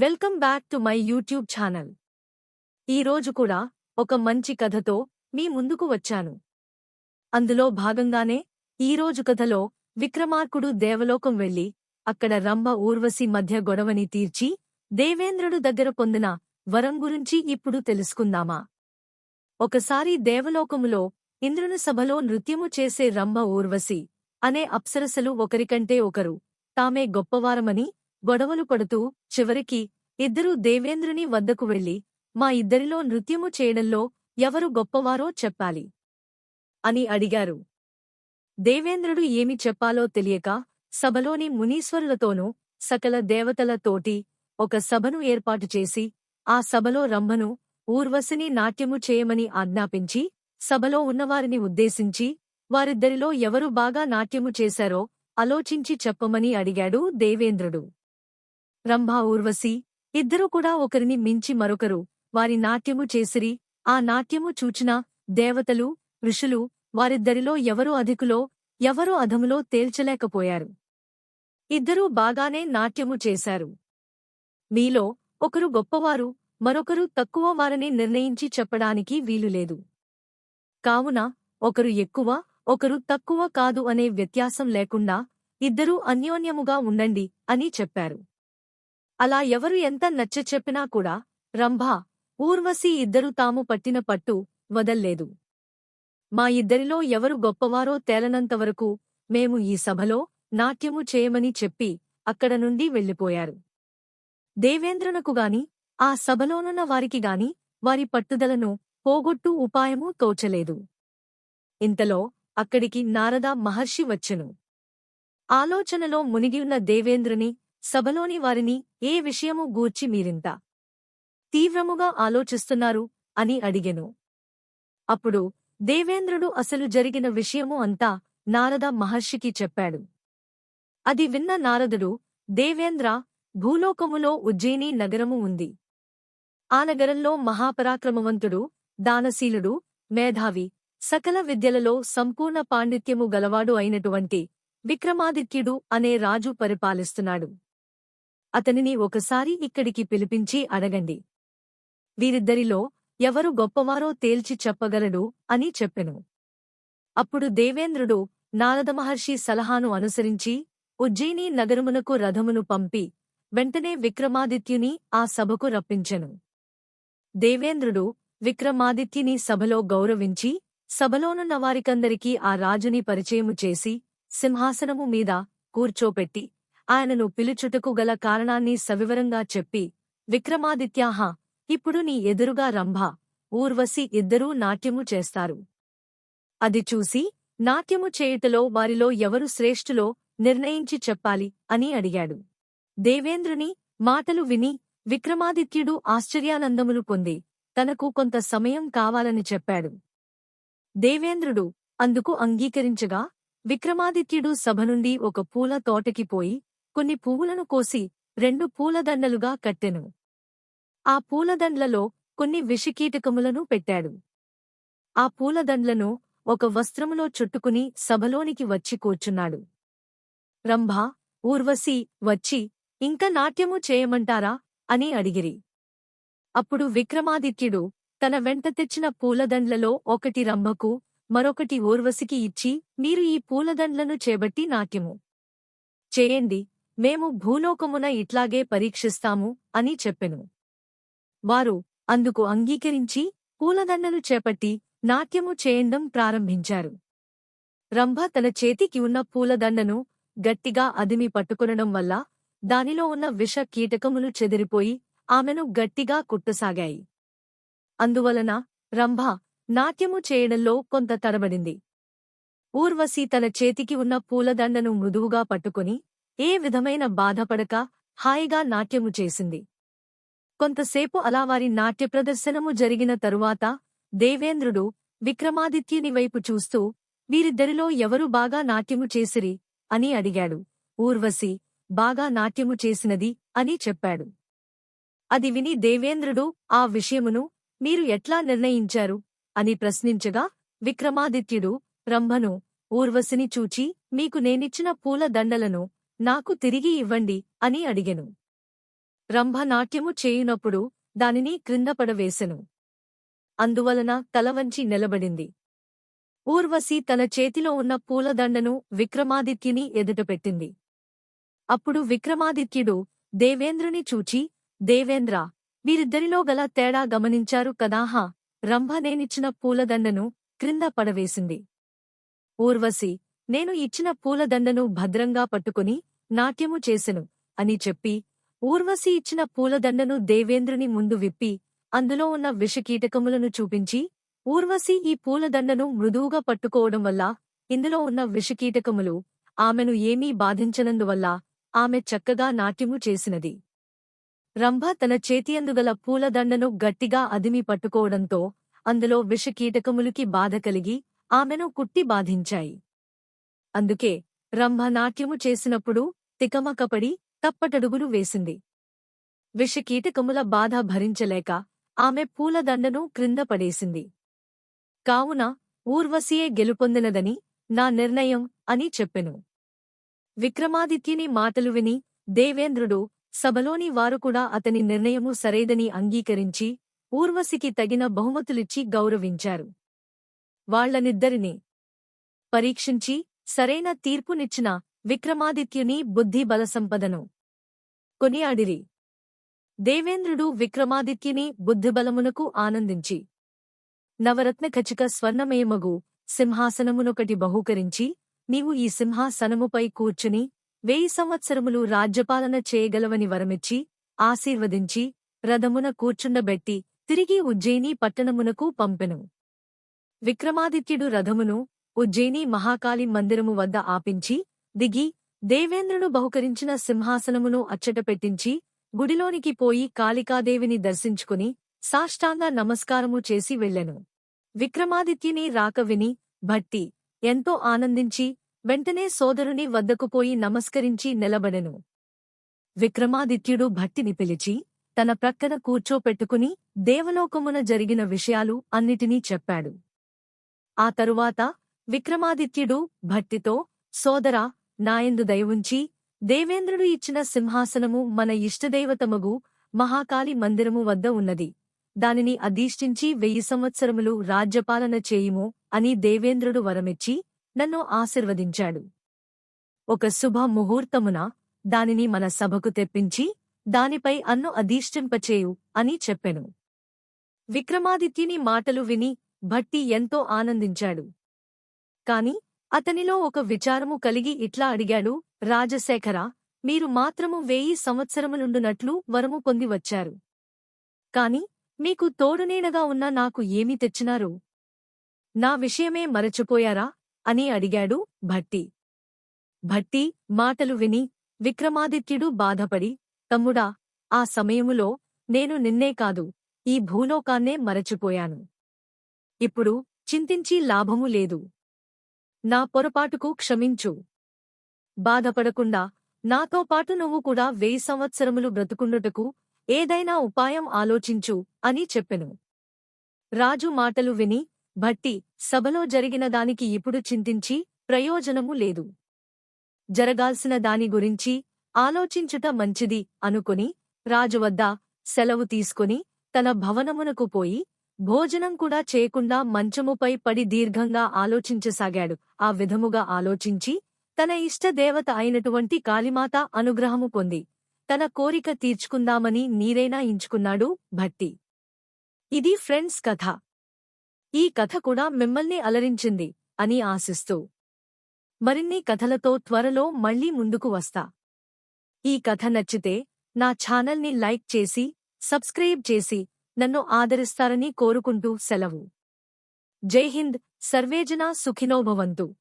Welcome back to my YouTube channel. ఈరోజు కూడా ఒక మంచి కథతో మీ ముందుకు వచ్చాను. అందులో భాగంగానే ఈరోజు కథలో విక్రమార్కుడు దేవలోకం వెళ్ళి అక్కడ రంభ ఊర్వశి మధ్య గొడవని తీర్చి దేవేంద్రుడు దగ్గర పొందిన వరం గురించి ఇప్పుడు తెలుసుకుందామా? ఒకసారి దేవలోకములో ఇంద్రుని సభలో నృత్యము చేసే రంభ ఊర్వశి అనే అప్సరసలు ఒకరికంటే ఒకరు తామే గొప్పవారమని గొడవలు పడుతూ చివరికి ఇద్దరూ దేవేంద్రుని వద్దకు వెళ్ళి మా ఇద్దరిలో నృత్యము చేయడంలో ఎవరు గొప్పవారో చెప్పాలి అని అడిగారు. దేవేంద్రుడు ఏమి చెప్పాలో తెలియక సభలోని మునీశ్వరులతోనూ సకల దేవతలతోటి ఒక సభను ఏర్పాటు చేసి ఆ సభలో రంభను ఊర్వశిని నాట్యము చేయమని ఆజ్ఞాపించి సభలో ఉన్నవారిని ఉద్దేశించి వారిద్దరిలో ఎవరు బాగా నాట్యము చేశారో ఆలోచించి చెప్పమని అడిగాడు దేవేంద్రుడు. రంభా ఊర్వశి. ఇద్దరూ కూడా ఒకరిని మించి మరొకరు. వారి నాట్యము చేసిరి. ఆ నాట్యము చూచిన దేవతలు ఋషులు వారిద్దరిలో ఎవరు అధికులో ఎవరు అధములో తేల్చలేకపోయారు. ఇద్దరూ బాగానే నాట్యము చేశారు. మీలో ఒకరు గొప్పవారు మరొకరు తక్కువ వారని నిర్ణయించి చెప్పడానికి వీలులేదు కావున ఒకరు ఎక్కువ ఒకరు తక్కువ కాదు అనే వ్యత్యాసం లేకుండా ఇద్దరూ అన్యోన్యముగా ఉండండి అని చెప్పారు. అలా ఎవరు ఎంత నచ్చచెప్పినా కూడా రంభా ఊర్వశి ఇద్దరు తాము పట్టిన పట్టు వదల్లేదు. మా ఇద్దరిలో ఎవరు గొప్పవారో తేలనంతవరకు మేము ఈ సభలో నాట్యము చేయమని చెప్పి అక్కడ నుండి వెళ్ళిపోయారు. దేవేంద్రునకు గాని ఆ సభలోనున్న వారికిగాని వారి పట్టుదలను పోగొట్టు ఉపాయము తోచలేదు. ఇంతలో అక్కడికి నారద మహర్షి వచ్చెను. ఆలోచనలో మునిగియున్న దేవేంద్రుని సభలోని వారిని ఏ విషయము గూర్చి మీరింత తీవ్రముగా ఆలోచిస్తున్నారు అని అడిగెను. అప్పుడు దేవేంద్రుడు అసలు జరిగిన విషయము అంతా నారద మహర్షికి చెప్పాడు. అది విన్న నారదుడు దేవేంద్ర భూలోకములో ఉజ్జయిని నగరము ఉంది. ఆ నగరంలో మహాపరాక్రమవంతుడు దానశీలుడు మేధావి సకల విద్యలలో సంపూర్ణ పాండిత్యము గలవాడు అయినటువంటి విక్రమాదిత్యుడు అనే రాజు పరిపాలిస్తున్నాడు. అతనిని ఒకసారి ఇక్కడికి పిలిపించి అడగండి. వీరిద్దరిలో ఎవరు గొప్పవారో తేల్చి చెప్పగలడు అని చెప్పెను. అప్పుడు దేవేంద్రుడు నారదమహర్షి సలహాను అనుసరించి ఉజ్జయిని నగరమునకు రథమును పంపి వెంటనే విక్రమాదిత్యుని ఆ సభకు రప్పించెను. దేవేంద్రుడు విక్రమాదిత్యుని సభలో గౌరవించి సభలోనున్న వారికందరికీ ఆ రాజుని పరిచయము చేసి సింహాసనము మీద కూర్చోపెట్టి ఆయనను పిలుచుటకు గల కారణాన్ని సవివరంగా చెప్పి విక్రమాదిత్యాహ ఇప్పుడు నీ ఎదురుగా రంభ ఊర్వశి ఇద్దరూ నాట్యము చేస్తారు. అది చూసి నాట్యము చేయుటలో వారిలో ఎవరు శ్రేష్ఠులో నిర్ణయించి చెప్పాలి అని అడిగాడు. దేవేంద్రుని మాటలు విని విక్రమాదిత్యుడు ఆశ్చర్యానందములు పొంది తనకు కొంత సమయం కావాలని చెప్పాడు. దేవేంద్రుడు అందుకు అంగీకరించగా విక్రమాదిత్యుడు సభ నుండి ఒక పూల తోటకి పోయి కొన్ని పువ్వులను కోసి రెండు పూలదండలుగా కట్టెను. ఆ పూలదండ్లలో కొన్ని విషకీటకములను పెట్టాడు. ఆ పూలదండ్లను ఒక వస్త్రములో చుట్టుకుని సభలోనికి వచ్చి కూర్చున్నాడు. రంభ ఊర్వశి వచ్చి ఇంక నాట్యము చేయమంటారా? అని అడిగిరి. అప్పుడు విక్రమాదిత్యుడు తన వెంట తెచ్చిన పూలదండ్లలో ఒకటి రంభకు మరొకటి ఊర్వశికి ఇచ్చి మీరు ఈ పూలదండ్లను చేబట్టి నాట్యము చేయండి మేము భూలోకమున ఇట్లాగే పరీక్షిస్తాము అని చెప్పెను. వారు అందుకు అంగీకరించి పూలదండలు చేపట్టి నాట్యము చేయండం ప్రారంభించారు. రంభ తన చేతికి ఉన్న పూలదండను గట్టిగా అదిమి పట్టుకునడం వల్ల దానిలో ఉన్న విష కీటకములు చెదిరిపోయి ఆమెను గట్టిగా కుట్టసాగాయి. అందువలన రంభ నాట్యము చేయడంలో కొంత తడబడింది. ఊర్వశి తన చేతికి ఉన్న పూలదండను మృదువుగా పట్టుకుని ఏ విధమైన బాధపడక హాయిగా నాట్యము చేసింది. కొంతసేపు అలా వారి నాట్య ప్రదర్శనము జరిగిన తరువాత దేవేంద్రుడు విక్రమాదిత్యుని వైపు చూస్తూ వీరిద్దరిలో ఎవరు బాగా నాట్యము చేసిరి అని అడిగాడు. ఊర్వశి బాగా నాట్యము చేసినది అని చెప్పాడు. అది విని దేవేంద్రుడు ఆ విషయమును మీరు ఎట్లా నిర్ణయించారు? అని ప్రశ్నించగా విక్రమాదిత్యుడు రంభను ఊర్వశిని చూచి మీకు నేనిచ్చిన పూల దండలను నాకు తిరిగి ఇవ్వండి అని అడిగెను. రంభనాట్యము చేయునప్పుడు దానిని క్రిందపడవేశెను అందువలన తలవంచి నిలబడింది. ఊర్వశి తన చేతిలో ఉన్న పూలదండను విక్రమాదిత్యుని ఎదుటపెట్టింది. అప్పుడు విక్రమాదిత్యుడు దేవేంద్రుని చూచి దేవేంద్ర వీరిద్దరిలో గల తేడా గమనించారు కదాహా రంభ నేనిచ్చిన పూలదండను క్రింద పడవేసింది. ఊర్వశి నేను ఇచ్చిన పూలదండను భద్రంగా పట్టుకుని నాట్యము చేసెను అని చెప్పి ఊర్వశి ఇచ్చిన పూలదండను దేవేంద్రుని ముందు విప్పి అందులో ఉన్న విషకీటకములను చూపించి ఊర్వశి ఈ పూలదండను మృదువుగా పట్టుకోవడం వల్ల ఇందులో ఉన్న విషకీటకములు ఆమెను ఏమీ బాధించనందువల్ల ఆమె చక్కగా నాట్యము చేసినది. రంభ తన చేతియందుగల పూలదండను గట్టిగా అదిమి పట్టుకోవడంతో అందులో విషకీటకములకి బాధ కలిగి ఆమెను కుట్టి బాధించాయి. అందుకే రంభ నాట్యము చేసినప్పుడు తికమకపడి తప్పటడుగులు వేసింది. విషకీటకముల బాధ భరించలేక ఆమె పూలదండను క్రింద పడేసింది. కావున ఊర్వశియే గెలుపొందినదని నా నిర్ణయం అని చెప్పెను. విక్రమాదిత్యుని మాటలు విని దేవేంద్రుడు సభలోని వారు కూడా అతని నిర్ణయము సరైదని అంగీకరించి ఊర్వశికి తగిన బహుమతులిచ్చి గౌరవించారు. వాళ్ళనిద్దరినీ పరీక్షించి సరైన తీర్పునిచ్చిన విక్రమాదిత్యుని బుద్ధి బలసంపదను కొనియాడిరి దేవేంద్రుడు విక్రమాదిత్యుని బుద్ధిబలమునకు ఆనందించి నవరత్న ఖచ్చిక స్వర్ణమయమగు సింహాసనమునొకటి బహూకరించి నీవు ఈ సింహాసనముపై కూర్చుని వెయ్యి సంవత్సరములు రాజ్యపాలన చేయగలవని వరమిచ్చి ఆశీర్వదించి రథమున కూర్చుండబెట్టి తిరిగి ఉజ్జయిని పట్టణమునకు పంపెను. విక్రమాదిత్యుడు రథమును ఉజ్జయిని మహాకాళి మందిరము వద్ద ఆపించి దిగి దేవేంద్రుడు బహుకరించిన సింహాసనమును అచ్చటపెట్టించి గుడిలోనికి పోయి కాళికాదేవిని దర్శించుకుని సాష్టాంగ నమస్కారము చేసి వెళ్ళెను. విక్రమాదిత్యుని రాక విని భట్టి ఎంతో ఆనందించి వెంటనే సోదరుని వద్దకు పోయి నమస్కరించి నిలబడెను. విక్రమాదిత్యుడు భట్టిని పిలిచి తన ప్రక్కన కూర్చోపెట్టుకుని దేవలోకమున జరిగిన విషయాలు అన్నిటినీ చెప్పాడు. ఆ తరువాత విక్రమాదిత్యుడు భట్టితో సోదరా నాయందు దయవుంచి దేవేంద్రుడు ఇచ్చిన సింహాసనము మన ఇష్టదైవతమగు మహాకాళి మందిరము వద్ద ఉన్నది. దానిని అధీష్ఠించి వెయ్యి సంవత్సరములు రాజ్యపాలన చేయుము అని దేవేంద్రుడు వరమిచ్చి నన్ను ఆశీర్వదించాడు. ఒక శుభ ముహూర్తమున దానిని మన సభకు తెప్పించి దానిపై అన్ను అధీష్టింపచేయు అని చెప్పెను. విక్రమాదిత్యుని మాటలు విని భట్టి ఎంతో ఆనందించాడు. కాని అతనిలో ఒక విచారము కలిగి ఇట్లా అడిగాడు రాజశేఖర మీరు మాత్రము వేయి సంవత్సరములుండునట్లు వరము పొంది వచ్చారు. కాని మీకు తోడునేనగా ఉన్న నాకు ఏమి తెచ్చినారు? నా విషయమే మరచిపోయారా? అని అడిగాడు భట్టి. భట్టి మాటలు విని విక్రమాదిత్యుడు బాధపడి తమ్ముడా ఆ సమయములో నేను నిన్నే కాదు ఈ భూలోకాన్నే మరచిపోయాను. ఇప్పుడు చింతించి లాభము లేదు. నా పొరపాటుకు క్షమించు. బాధపడకుండా నాతో పాటు నువ్వు కూడా వెయ్యి సంవత్సరములు బ్రతుకుండుటకు ఏదైనా ఉపాయం ఆలోచించు అని చెప్పెను. రాజు మాటలు విని భట్టి సభలో జరిగిన దానికి ఇప్పుడు చింతించి ప్రయోజనము లేదు. జరగాల్సిన దాని గురించి ఆలోచించుట మంచిది అనుకుని రాజు వద్ద సెలవు తీసుకుని తన భవనమునకు పోయి భోజనం కూడా చేయకుండా మంచముపై పడి దీర్ఘంగా ఆలోచించసాగాడు. ఆ విధముగా ఆలోచించి తన ఇష్టదేవత అయినటువంటి కాళీమాత అనుగ్రహము పొంది తన కోరిక తీర్చుకుందామని నీరైనా ఇంచుకున్నాడు భట్టి. ఇది ఫ్రెండ్స్ కథ. ఈ కథ కూడా మిమ్మల్ని అలరించింది అని ఆశిస్తూ. మరిన్ని కథలతో త్వరలో మళ్ళీ ముందుకు వస్తా. ఈ కథ నచ్చితే నా ఛానల్ని లైక్ చేసి సబ్స్క్రైబ్ చేసి నన్ను ఆదరిస్తారని కోరుకుంటూ సెలవు. జై హింద్. సర్వేజనా సుఖినోభవంతు.